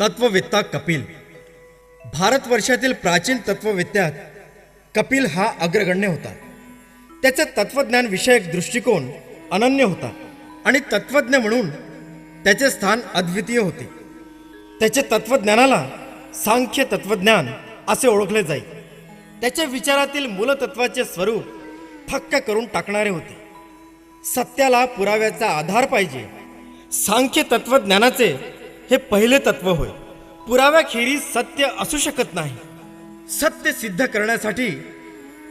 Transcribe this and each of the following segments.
तत्ववेत्ता कपिल. भारतवर्षातील प्राचीन तत्ववेत्यात कपिल हा अग्रगण्य होता. त्याचा तत्वज्ञान विषयक दृष्टिकोन अनन्य होता आणि तत्वज्ञ म्हणून त्याचे स्थान अद्वितीय होते. त्याच्या तत्वज्ञानाला सांख्य तत्वज्ञान असे ओळखले जाईल त्याच्या विचारातील मूलतत्वाचे स्वरूप थक्क करून टाकणारे होते. सत्याला पुराव्याचा आधार पाहिजे. सांख्य तत्वज्ञानाचे हे पहिले तत्व होय. पुराव्याखेरीज सत्य असू शकत नाही. सत्य सिद्ध करण्यासाठी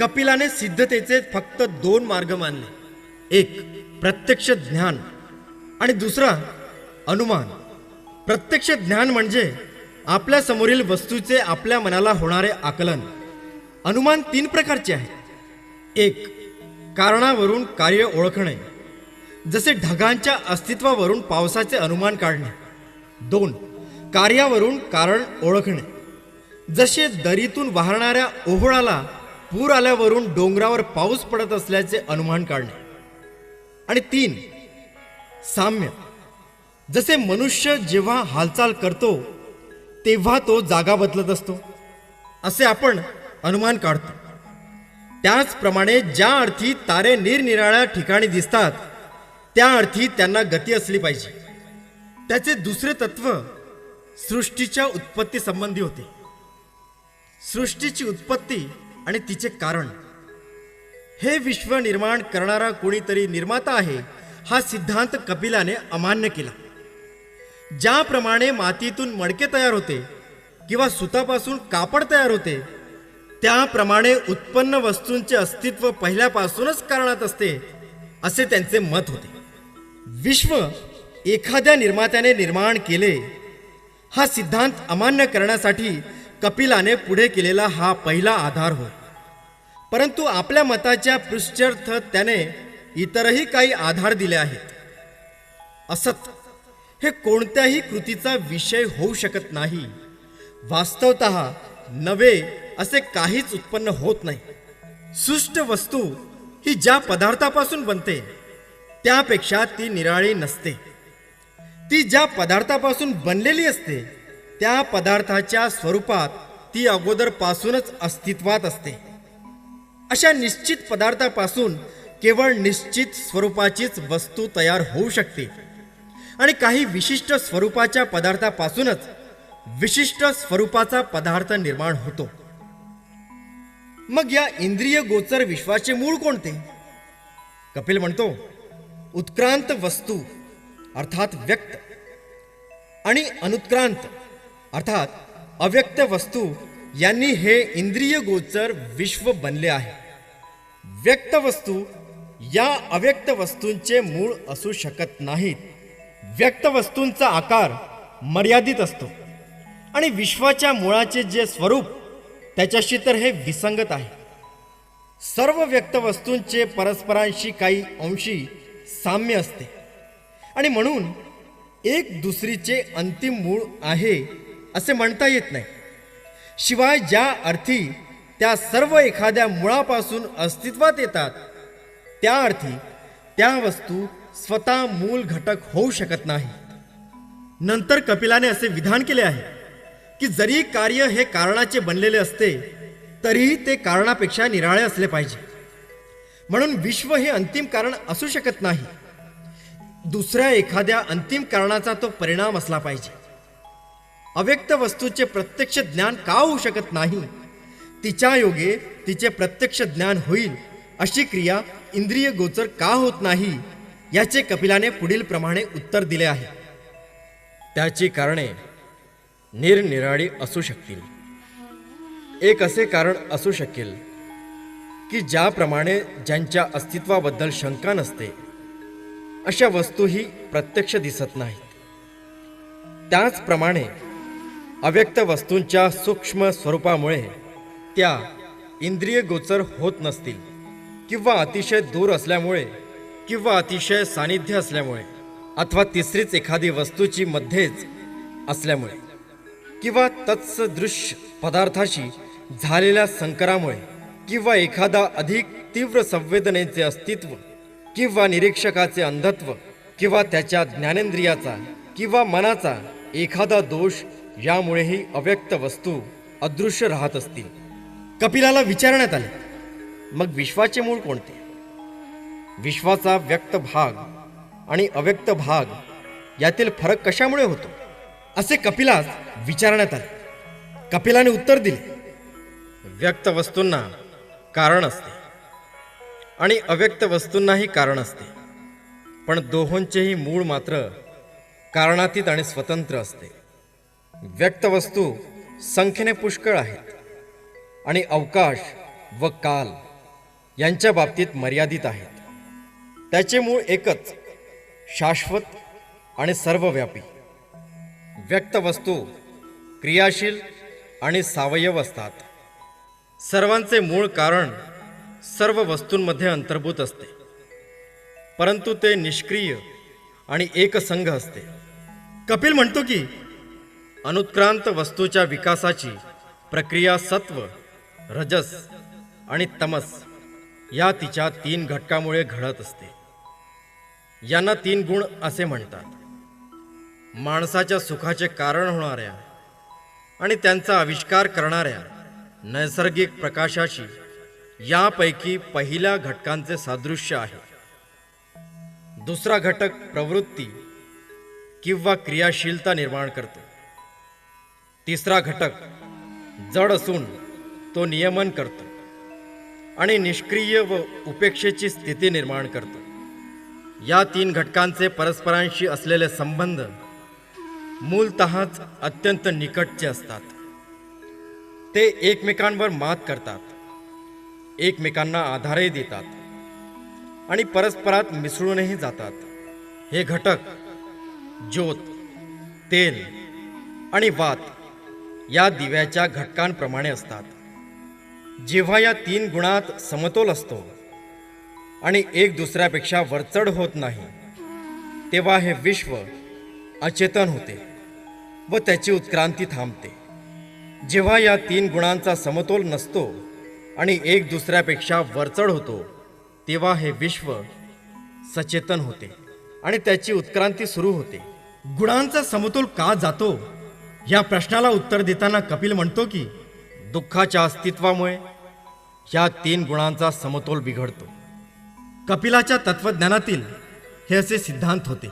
कपिलाने सिद्धतेचे फक्त दोन मार्ग मानले. एक प्रत्यक्ष ज्ञान आणि दुसरा अनुमान. प्रत्यक्ष ज्ञान म्हणजे आपल्या समोरील वस्तूचे आपल्या मनाला होणारे आकलन. अनुमान तीन प्रकारचे आहे एक कारणावरून कार्य ओळखणे. जसे ढगांच्या अस्तित्वावरून पावसाचे अनुमान काढणे. दोन कार्यावरून कारण ओळखणे. जसे दरीतून वाहणाऱ्या ओहोळाला पूर आल्यावरून डोंगरावर पाऊस पडत असल्याचे अनुमान काढणे. आणि तीन साम्य. जसे मनुष्य जेव्हा हालचाल करतो तेव्हा तो जागा बदलत असतो. असे आपण अनुमान काढतो. त्याचप्रमाणे ज्या अर्थी तारे निरनिराळ्या ठिकाणी दिसतात त्या अर्थी त्यांना गती असली पाहिजे. त्याचे दुसरे तत्व सृष्टीच्या उत्पत्ती संबंधी होते. सृष्टीची उत्पत्ती आणि तिचे कारण. हे विश्व निर्माण करणारा कोणीतरी निर्माता आहे हा सिद्धांत कपिलाने अमान्य केला. ज्याप्रमाणे मातीतून मडके तयार होते किंवा सुतापासून कापड तयार होते त्याप्रमाणे उत्पन्न वस्तूंचे अस्तित्व पहिल्यापासूनच कारणात असते असे त्यांचे मत होते. विश्व एखाद्या निर्मात्याने निर्माण केले हा सिद्धांत अमान्य करण्यासाठी कपिलाने पुढे केलेला हा पहिला आधार होय परंतु आपल्या मताच्या पृष्ठर्थ त्याने इतरही काही आधार दिले आहेत. असत हे कोणत्याही कृतीचा विषय होऊ शकत नाही. वास्तवत नवे असे काहीच उत्पन्न होत नाही. सुष्ट वस्तू ही ज्या पदार्थापासून बनते त्यापेक्षा ती निराळी नसते. ती ज्या पदार्थापासून बनलेली असते त्या पदार्थाच्या स्वरूपात ती अगोदरपासूनच अस्तित्वात असते. अशा निश्चित पदार्थापासून केवळ निश्चित स्वरूपाचीच वस्तू तयार होऊ शकते आणि काही विशिष्ट स्वरूपाच्या पदार्थापासूनच विशिष्ट स्वरूपाचा पदार्थ निर्माण होतो. मग या इंद्रिय गोचर विश्वाचे मूळ कोणते? कपिल म्हणतो उत्क्रांत वस्तू. अर्थात व्यक्त आणि अनुत्क्रांत. अर्थात अव्यक्त वस्तू यांनी हे इंद्रिय गोचर विश्व बनले आहे. व्यक्त वस्तू या अव्यक्त वस्तूंचे मूळ असू शकत नाहीत. व्यक्त वस्तूंचा आकार मर्यादित असतो आणि विश्वाच्या मुळाचे जे स्वरूप त्याच्याशी तर हे विसंगत आहे. सर्व व्यक्त वस्तूंचे परस्परांशी काही अंशी साम्य असते. आणि म्हणून एक दुसरीचे अंतिम मूळ आहे असे म्हणता येत नाही. शिवाय ज्या अर्थी त्या सर्व एखाद्या मुळापासून अस्तित्वात येतात त्या अर्थी त्या वस्तू स्वतः मूल घटक होऊ शकत नाही. नंतर कपिलाने असे विधान केले आहे की जरी कार्य हे कारणाचे बनलेले असते तरीही ते कारणापेक्षा निराळे असले पाहिजे. म्हणून विश्व हे अंतिम कारण असू शकत नाही. दुसऱ्या एखाद्या अंतिम कारणाचा तो परिणाम असला पाहिजे. अव्यक्त वस्तूचे प्रत्यक्ष ज्ञान का होऊ शकत नाही? तिच्या योगे तिचे प्रत्यक्ष ज्ञान होईल अशी क्रिया इंद्रिय गोचर का होत नाही याचे कपिलाने पुढील प्रमाणे उत्तर दिले आहे. त्याची कारणे निरनिराळी असू शकतील. एक असे कारण असू शकेल की ज्याप्रमाणे ज्यांच्या अस्तित्वाबद्दल शंका नसते अशा वस्तूही प्रत्यक्ष दिसत नाहीत. त्याचप्रमाणे अव्यक्त वस्तूंच्या सूक्ष्म स्वरूपामुळे त्या इंद्रिय गोचर होत नसतील किंवा अतिशय दूर असल्यामुळे किंवा अतिशय सानिध्य असल्यामुळे अथवा तिसरीच एखादी वस्तूची मध्येच असल्यामुळे किंवा तत्सदृश्य पदार्थाशी झालेल्या संकरामुळे किंवा एखादा अधिक तीव्र संवेदनेचे अस्तित्व किंवा निरीक्षकाचे अंधत्व किंवा त्याच्या ज्ञानेंद्रियाचा किंवा मनाचा एखादा दोष यामुळेही अव्यक्त वस्तू अदृश्य राहत असतील. कपिलाला विचारण्यात आले मग विश्वाचे मूळ कोणते? विश्वाचा व्यक्त भाग आणि अव्यक्त भाग यातील फरक कशामुळे होतो? असे कपिलास विचारण्यात आले. कपिलाने उत्तर दिले व्यक्त वस्तूंना कारण असते. आणि अव्यक्त वस्तूंनाही कारण असते. पण दोहोंचेही मूळ मात्र कारणातीत आणि स्वतंत्र असते. व्यक्त वस्तू संख्येने पुष्कळ आहेत आणि अवकाश व काल यांच्या बाबतीत मर्यादित आहेत. त्याचे मूळ एकच शाश्वत आणि सर्वव्यापी. व्यक्त वस्तू क्रियाशील आणि सावयव असतात. सर्वांचे मूळ कारण सर्व वस्तूंमध्ये अंतर्भूत असते. परंतु ते निष्क्रिय आणि एकसंघ असते. कपिल म्हणतो की अनुत्क्रांत वस्तूच्या विकासाची प्रक्रिया सत्व रजस आणि तमस या तिच्या तीन घटकामुळे घडत असते. यांना तीन गुण असे म्हणतात. माणसाच्या सुखाचे कारण होणाऱ्या आणि त्यांचा आविष्कार करणाऱ्या नैसर्गिक प्रकाशाशी यापैकी पहिल्या घटकांचे सादृश्य आहे. दुसरा घटक प्रवृत्ती किंवा क्रियाशीलता निर्माण करतो. तिसरा घटक जड असून तो नियमन करतो आणि निष्क्रिय व उपेक्षेची स्थिती निर्माण करतो. या तीन घटकांचे परस्परांशी असलेले संबंध मूलतःच अत्यंत निकटचे असतात. ते एकमेकांवर मात करतात. एकमेकांना आधारही देतात आणि परस्परात मिसळूनही जातात. हे घटक ज्योत तेल आणि वात या दिव्याच्या घटकांप्रमाणे असतात. जेव्हा या तीन गुणात समतोल असतो आणि एक दुसऱ्यापेक्षा वरचढ होत नाही तेव्हा हे विश्व अचेतन होते व त्याची उत्क्रांती थांबते. जेव्हा या तीन गुणांचा समतोल नसतो आणि एक दुसऱ्यापेक्षा वरचढ होतो तेव्हा हे विश्व सचेतन होते आणि त्याची उत्क्रांती सुरू होते. गुणांचा समतोल का जातो? या प्रश्नाला उत्तर देताना कपिल म्हणतो की दुःखाच्या अस्तित्वामुळे या तीन गुणांचा समतोल बिघडतो. कपिलाच्या तत्वज्ञानातील हे असे सिद्धांत होते.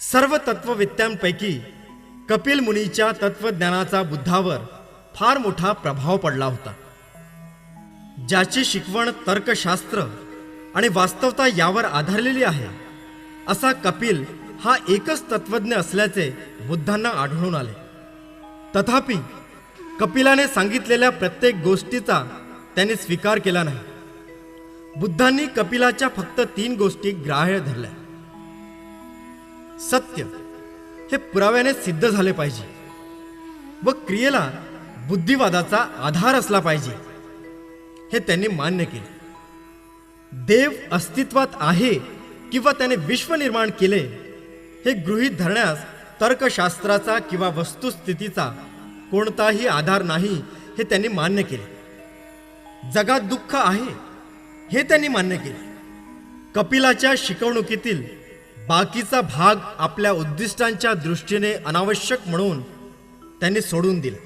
सर्व तत्ववेत्यांपैकी कपिल मुनीच्या तत्वज्ञानाचा बुद्धावर फार मोठा प्रभाव पडला होता. ज्याची शिकवण तर्कशास्त्र आणि वास्तवता यावर आधारलेली आहे असा कपिल हा एकच तत्वज्ञ असल्याचे बुद्धांना आढळून आले. तथापि कपिलाने सांगितलेल्या प्रत्येक गोष्टीचा त्याने स्वीकार केला नाही. बुद्धांनी कपिलाच्या फक्त तीन गोष्टी ग्राह्य धरल्या. सत्य हे पुराव्याने सिद्ध झाले पाहिजे व क्रियेला बुद्धिवादाचा आधार असला पाहिजे. हे त्यांनी मान्य केले. देव अस्तित्वात आहे किंवा त्याने विश्व निर्माण केले हे गृहीत धरण्यास तर्कशास्त्राचा किंवा वस्तुस्थितीचा कोणताही आधार नाही हे त्यांनी मान्य केले. जगात दुःख आहे हे त्यांनी मान्य केले. कपिलाच्या शिकवणुकीतील बाकीचा भाग आपल्या उद्दिष्टांच्या दृष्टीने अनावश्यक म्हणून त्यांनी सोडून दिला.